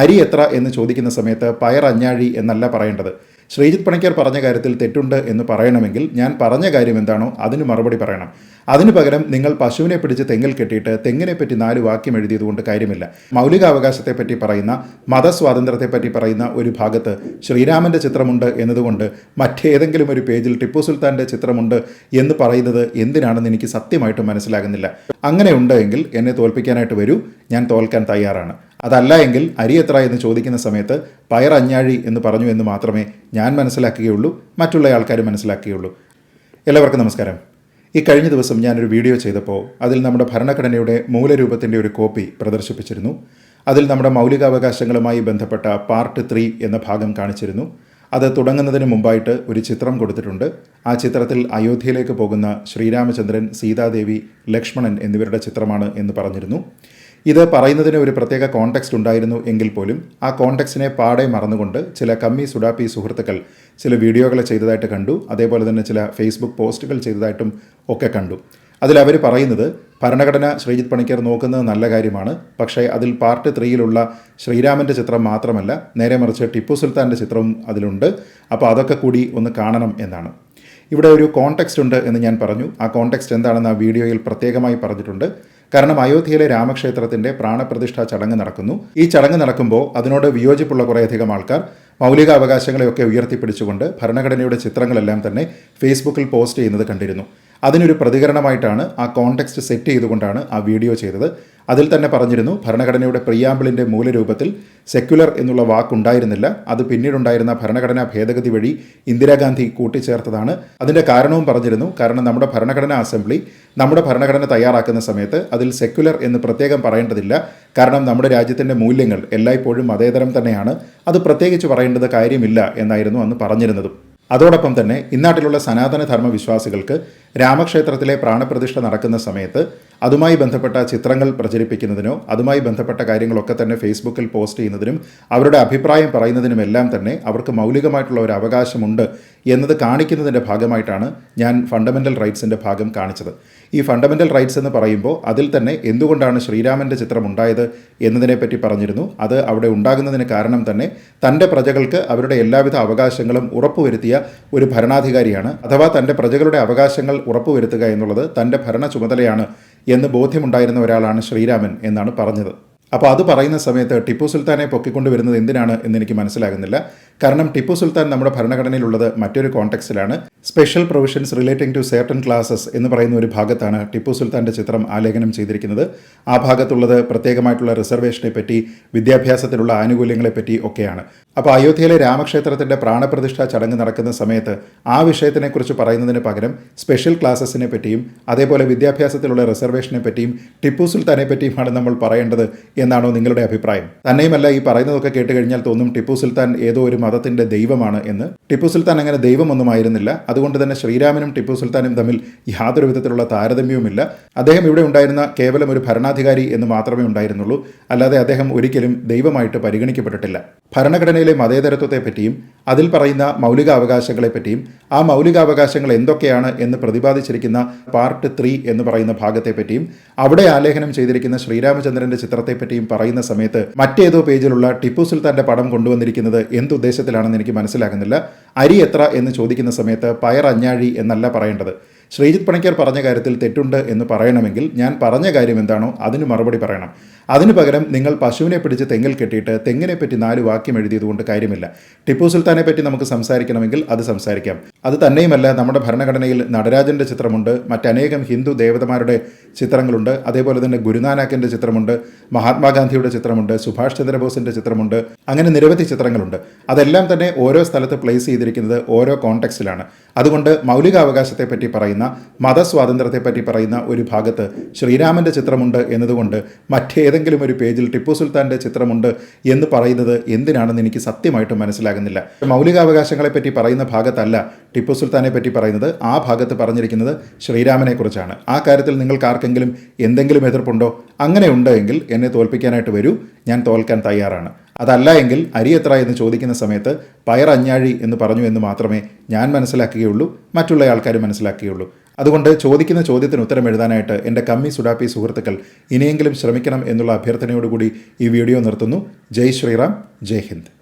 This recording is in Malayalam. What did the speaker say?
അരി എത്ര എന്ന് ചോദിക്കുന്ന സമയത്ത് പയർ അഞ്ഞാഴി എന്നല്ല പറയേണ്ടത്. ശ്രീജിത് പണിക്കർ പറഞ്ഞ കാര്യത്തിൽ തെറ്റുണ്ട് എന്ന് പറയണമെങ്കിൽ ഞാൻ പറഞ്ഞ കാര്യം എന്താണോ അതിന് മറുപടി പറയണം. അതിനു പകരം നിങ്ങൾ പശുവിനെ പിടിച്ച് തെങ്ങിൽ കെട്ടിയിട്ട് തെങ്ങിനെ പറ്റി നാല് വാക്യം എഴുതിയതുകൊണ്ട് കാര്യമില്ല. മൗലികാവകാശത്തെപ്പറ്റി പറയുന്ന മതസ്വാതന്ത്ര്യത്തെപ്പറ്റി പറയുന്ന ഒരു ഭാഗത്ത് ശ്രീരാമന്റെ ചിത്രമുണ്ട് എന്നതുകൊണ്ട് മറ്റേതെങ്കിലും ഒരു പേജിൽ ടിപ്പു സുൽത്താന്റെ ചിത്രമുണ്ട് എന്ന് പറയുന്നത് എന്തിനാണെന്ന് എനിക്ക് സത്യമായിട്ടും മനസ്സിലാകുന്നില്ല. അങ്ങനെ ഉണ്ടെങ്കിൽ എന്നെ തോൽപ്പിക്കാനായിട്ട് വരൂ. ഞാൻ തോൽക്കാൻ തയ്യാറാണ്. അതല്ല എങ്കിൽ അരി എത്ര എന്ന് ചോദിക്കുന്ന സമയത്ത് പയർ അഞ്ഞാഴി എന്ന് പറഞ്ഞു എന്ന് മാത്രമേ ഞാൻ മനസ്സിലാക്കുകയുള്ളൂ മറ്റുള്ള ആൾക്കാർ മനസ്സിലാക്കുകയുള്ളൂ. എല്ലാവർക്കും നമസ്കാരം. ഈ കഴിഞ്ഞ ദിവസം ഞാനൊരു വീഡിയോ ചെയ്തപ്പോൾ അതിൽ നമ്മുടെ ഭരണഘടനയുടെ മൂലരൂപത്തിന്റെ ഒരു കോപ്പി പ്രദർശിപ്പിച്ചിരുന്നു. അതിൽ നമ്മുടെ മൗലികാവകാശങ്ങളുമായി ബന്ധപ്പെട്ട പാർട്ട് ത്രീ എന്ന ഭാഗം കാണിച്ചിരുന്നു. അത് തുടങ്ങുന്നതിന് മുമ്പായിട്ട് ഒരു ചിത്രം കൊടുത്തിട്ടുണ്ട്. ആ ചിത്രത്തിൽ അയോധ്യയിലേക്ക് പോകുന്ന ശ്രീരാമചന്ദ്രൻ സീതാദേവി ലക്ഷ്മണൻ എന്നിവരുടെ ചിത്രമാണ് എന്ന് പറഞ്ഞിരുന്നു. ഇത് പറയുന്നതിന് ഒരു പ്രത്യേക കോണ്ടെക്സ്റ്റ് ഉണ്ടായിരുന്നു എങ്കിൽ പോലും ആ കോണ്ടെക്സ്റ്റിനെ പാടെ മറന്നുകൊണ്ട് ചില കമ്മി സുഡാപ്പി സുഹൃത്തുക്കൾ ചില വീഡിയോകൾ ചെയ്തതായിട്ട് കണ്ടു. അതേപോലെ തന്നെ ചില ഫേസ്ബുക്ക് പോസ്റ്റുകൾ ചെയ്തതായിട്ടും ഒക്കെ കണ്ടു. അതിൽ അവർ പറയുന്നത് ഭരണഘടന ശ്രീജിത്ത് പണിക്കർ നോക്കുന്നത് നല്ല കാര്യമാണ്. പക്ഷേ അതിൽ പാർട്ട് ത്രീയിലുള്ള ശ്രീരാമന്റെ ചിത്രം മാത്രമല്ല നേരെ മറിച്ച് ടിപ്പു സുൽത്താന്റെ ചിത്രവും അതിലുണ്ട്. അപ്പോൾ അതൊക്കെ കൂടി ഒന്ന് കാണണം എന്നാണ്. ഇവിടെ ഒരു കോണ്ടെക്സ്റ്റ് ഉണ്ട് എന്ന് ഞാൻ പറഞ്ഞു. ആ കോണ്ടെക്സ്റ്റ് എന്താണെന്ന് ആ വീഡിയോയിൽ പ്രത്യേകമായി പറഞ്ഞിട്ടുണ്ട്. കാരണം അയോധ്യയിലെ രാമക്ഷേത്രത്തിന്റെ പ്രാണപ്രതിഷ്ഠാ ചടങ്ങ് നടക്കുന്നു. ഈ ചടങ്ങ് നടക്കുമ്പോൾ അതിനോട് വിയോജിപ്പുള്ള കുറേയധികം ആൾക്കാർ മൗലിക അവകാശങ്ങളെയൊക്കെ ഉയർത്തിപ്പിടിച്ചുകൊണ്ട് ഭരണഘടനയുടെ ചിത്രങ്ങളെല്ലാം തന്നെ ഫേസ്ബുക്കിൽ പോസ്റ്റ് ചെയ്യുന്നത് കണ്ടിരുന്നു. അതിനൊരു പ്രതികരണമായിട്ടാണ് ആ കോണ്ടെക്സ്റ്റ് സെറ്റ് ചെയ്തുകൊണ്ടാണ് ആ വീഡിയോ ചെയ്തത്. അതിൽ തന്നെ പറഞ്ഞിരുന്നു ഭരണഘടനയുടെ പ്രിയാമ്പിളിന്റെ മൂലരൂപത്തിൽ സെക്യുലർ എന്നുള്ള വാക്കുണ്ടായിരുന്നില്ല. അത് പിന്നീടുണ്ടായിരുന്ന ഭരണഘടനാ ഭേദഗതി വഴി ഇന്ദിരാഗാന്ധി കൂട്ടിച്ചേർത്തതാണ്. അതിന്റെ കാരണവും പറഞ്ഞിരുന്നു കാരണം നമ്മുടെ ഭരണഘടനാ അസംബ്ലി നമ്മുടെ ഭരണഘടന തയ്യാറാക്കുന്ന സമയത്ത് അതിൽ സെക്യുലർ എന്ന് പ്രത്യേകം പറയേണ്ടതില്ല. കാരണം നമ്മുടെ രാജ്യത്തിന്റെ മൂല്യങ്ങൾ എല്ലായ്പ്പോഴും മതേതരം തന്നെയാണ്. അത് പ്രത്യേകിച്ച് പറയേണ്ടത് കാര്യമില്ല എന്നായിരുന്നു അന്ന് പറഞ്ഞിരുന്നതും. അതോടൊപ്പം തന്നെ ഇന്നാട്ടിലുള്ള സനാതന ധർമ്മ വിശ്വാസികൾക്ക് രാമക്ഷേത്രത്തിലെ പ്രാണപ്രതിഷ്ഠ നടക്കുന്ന സമയത്ത് അതുമായി ബന്ധപ്പെട്ട ചിത്രങ്ങൾ പ്രചരിപ്പിക്കുന്നതിനോ അതുമായി ബന്ധപ്പെട്ട കാര്യങ്ങളൊക്കെ തന്നെ ഫേസ്ബുക്കിൽ പോസ്റ്റ് ചെയ്യുന്നതിനും അവരുടെ അഭിപ്രായം പറയുന്നതിനുമെല്ലാം തന്നെ അവർക്ക് മൗലികമായിട്ടുള്ള ഒരു അവകാശമുണ്ട് എന്നത് കാണിക്കുന്നതിന്റെ ഭാഗമായിട്ടാണ് ഞാൻ ഫണ്ടമെന്റൽ റൈറ്റ്സിന്റെ ഭാഗം കാണിച്ചത്. ഈ ഫണ്ടമെന്റൽ റൈറ്റ്സ് എന്ന് പറയുമ്പോൾ അതിൽ തന്നെ എന്തുകൊണ്ടാണ് ശ്രീരാമന്റെ ചിത്രം ഉണ്ടായത് എന്നതിനെപ്പറ്റി പറഞ്ഞിരുന്നു. അത് അവിടെ ഉണ്ടാകുന്നതിന് കാരണം തന്നെ തന്റെ പ്രജകൾക്ക് അവരുടെ എല്ലാവിധ അവകാശങ്ങളും ഉറപ്പുവരുത്തിയ ഒരു ഭരണാധികാരിയാണ്. അഥവാ തന്റെ പ്രജകളുടെ അവകാശങ്ങൾ ഉറപ്പുവരുത്തുക എന്നുള്ളത് തന്റെ ഭരണ ചുമതലയാണ് എന്ന് ബോധ്യമുണ്ടായിരുന്ന ഒരാളാണ് ശ്രീരാമൻ എന്നാണ് പറഞ്ഞത്. അപ്പോൾ അത് പറയുന്ന സമയത്ത് ടിപ്പു സുൽത്താനെ പൊക്കിക്കൊണ്ടുവരുന്നത് എന്തിനാണ് എന്ന് എനിക്ക് മനസ്സിലാകുന്നില്ല. കാരണം ടിപ്പു സുൽത്താൻ നമ്മുടെ ഭരണഘടനയിലുള്ളത് മറ്റൊരു കോണ്ടെക്സ്റ്റിലാണ് special provisions relating to certain classes എന്ന് പറയുന്ന ഒരു ഭാഗത്താണ് ടിപ്പു സുൽത്താന്റെ ചിത്രം ആലേഖനം ചെയ്തിരിക്കുന്നത്. ആ ഭാഗത്തുള്ളത് പ്രത്യേകമായിട്ടുള്ള റിസർവേഷനെ പറ്റി വിദ്യാഭ്യാസത്തിലുള്ള ആനുകൂല്യങ്ങളെ പറ്റി ഒക്കെയാണ്. അപ്പോൾ അയോധ്യയിലെ രാമക്ഷേത്രത്തിന്റെ പ്രാണപ്രതിഷ്ഠ ചടങ്ങ് നടക്കുന്ന സമയത്ത് ആ വിഷയത്തിനെക്കുറിച്ച് പറയുന്നതിന് പകരം സ്പെഷ്യൽ ക്ലാസസിനെ പറ്റിയും അതേപോലെ വിദ്യാഭ്യാസത്തിലുള്ള റിസർവേഷനെ പറ്റിയും ടിപ്പു സുൽത്താനെ പറ്റിയുമാണ് നമ്മൾ പറയേണ്ടത് എന്നാണോ നിങ്ങളുടെ അഭിപ്രായം? തന്നെയുമല്ല ഈ പറയുന്നതൊക്കെ കേട്ട് കഴിഞ്ഞാൽ തോന്നും ടിപ്പു സുൽത്താൻ ഏതോ ഒരു മതത്തിന്റെ ദൈവമാണ് എന്ന്. ടിപ്പു സുൽത്താൻ അങ്ങനെ ദൈവമൊന്നുമായിരുന്നില്ല. അതുകൊണ്ട് തന്നെ ശ്രീരാമനും ടിപ്പു സുൽത്താനും തമ്മിൽ യാതൊരു വിധത്തിലുള്ള താരതമ്യവുമില്ല. അദ്ദേഹം ഇവിടെ ഉണ്ടായിരുന്ന കേവലം ഒരു ഭരണാധികാരി എന്ന് മാത്രമേ ഉണ്ടായിരുന്നുള്ളൂ. അല്ലാതെ അദ്ദേഹം ഒരിക്കലും ദൈവമായിട്ട് പരിഗണിക്കപ്പെട്ടിട്ടില്ല. ഭരണഘടനയിലെ മതേതരത്വത്തെപ്പറ്റിയും അതിൽ പറയുന്ന മൗലികാവകാശങ്ങളെപ്പറ്റിയും ആ മൗലികാവകാശങ്ങൾ എന്തൊക്കെയാണ് എന്ന് പ്രതിപാദിച്ചിരിക്കുന്ന പാർട്ട് ത്രീ എന്ന് പറയുന്ന ഭാഗത്തെപ്പറ്റിയും അവിടെ ആലേഖനം ചെയ്തിരിക്കുന്ന ശ്രീരാമചന്ദ്രന്റെ ചിത്രത്തെപ്പറ്റിയും പറയുന്ന സമയത്ത് മറ്റേതോ പേജിലുള്ള ടിപ്പു സുൽത്താന്റെ പടം കൊണ്ടുവന്നിരിക്കുന്നത് എന്തുദ്ദേശത്തിലാണെന്ന് എനിക്ക് മനസ്സിലാകുന്നില്ല. അരി എത്ര എന്ന് ചോദിക്കുന്ന സമയത്ത് പയർ അഞ്ഞാഴി എന്നല്ല പറയേണ്ടത്. ശ്രീജിത്ത് പണിക്കർ പറഞ്ഞ കാര്യത്തിൽ തെറ്റുണ്ട് എന്ന് പറയണമെങ്കിൽ ഞാൻ പറഞ്ഞ കാര്യം എന്താണോ അതിന് മറുപടി പറയണം. അതിനു പകരം നിങ്ങൾ പശുവിനെ പിടിച്ച് തെങ്ങിൽ കെട്ടിയിട്ട് തെങ്ങിനെ പറ്റി നാല് വാക്യം എഴുതിയതുകൊണ്ട് കാര്യമില്ല. ടിപ്പു സുൽത്താനെ പറ്റി നമുക്ക് സംസാരിക്കണമെങ്കിൽ അത് സംസാരിക്കാം. അത് തന്നെയുമല്ല നമ്മുടെ ഭരണഘടനയിൽ നടരാജന്റെ ചിത്രമുണ്ട് മറ്റനേകം ഹിന്ദു ദേവതമാരുടെ ചിത്രങ്ങളുണ്ട് അതേപോലെ തന്നെ ഗുരുനാനാക്കിന്റെ ചിത്രമുണ്ട് മഹാത്മാഗാന്ധിയുടെ ചിത്രമുണ്ട് സുഭാഷ് ചന്ദ്രബോസിന്റെ ചിത്രമുണ്ട് അങ്ങനെ നിരവധി ചിത്രങ്ങളുണ്ട്. അതെല്ലാം തന്നെ ഓരോ സ്ഥലത്ത് പ്ലേസ് ചെയ്തിരിക്കുന്നത് ഓരോ കോണ്ടെക്സ്റ്റിലാണ്. അതുകൊണ്ട് മൗലികാവകാശത്തെപ്പറ്റി പറയുന്ന മതസ്വാതന്ത്ര്യത്തെപ്പറ്റി പറയുന്ന ഒരു ഭാഗത്ത് ശ്രീരാമന്റെ ചിത്രമുണ്ട് എന്നതുകൊണ്ട് മറ്റേതെങ്കിലും ഒരു പേജിൽ ടിപ്പു സുൽത്താന്റെ ചിത്രമുണ്ട് എന്ന് പറയുന്നത് എന്തിനാണെന്ന് എനിക്ക് സത്യമായിട്ടും മനസ്സിലാകുന്നില്ല. മൗലികാവകാശങ്ങളെപ്പറ്റി പറയുന്ന ഭാഗത്തല്ല ടിപ്പു സുൽത്താനെ പറ്റി പറയുന്നത്. ആ ഭാഗത്ത് പറഞ്ഞിരിക്കുന്നത് ശ്രീരാമനെ കുറിച്ചാണ്. ആ കാര്യത്തിൽ നിങ്ങൾക്ക് ആർക്കെങ്കിലും എന്തെങ്കിലും എതിർപ്പുണ്ടോ? അങ്ങനെ ഉണ്ടെങ്കിൽ എന്നെ തോൽപ്പിക്കാനായിട്ട് വരൂ. ഞാൻ തോൽക്കാൻ തയ്യാറാണ്. അതല്ല എങ്കിൽ അരി എത്ര എന്ന് ചോദിക്കുന്ന സമയത്ത് പയർ അഞ്ഞാഴി എന്ന് പറഞ്ഞു എന്ന് മാത്രമേ ഞാൻ മനസ്സിലാക്കുകയുള്ളൂ മറ്റുള്ള ആൾക്കാർ മനസ്സിലാക്കുകയുള്ളൂ. അതുകൊണ്ട് ചോദിക്കുന്ന ചോദ്യത്തിന് ഉത്തരം എഴുതാനായിട്ട് എന്റെ കമ്മി സുഡാപ്പി സുഹൃത്തുക്കൾ ഇനിയെങ്കിലും ശ്രമിക്കണം എന്നുള്ള അഭ്യർത്ഥനയോടുകൂടി ഈ വീഡിയോ നിർത്തുന്നു. ജയ് ശ്രീറാം ജയ് ഹിന്ദ്.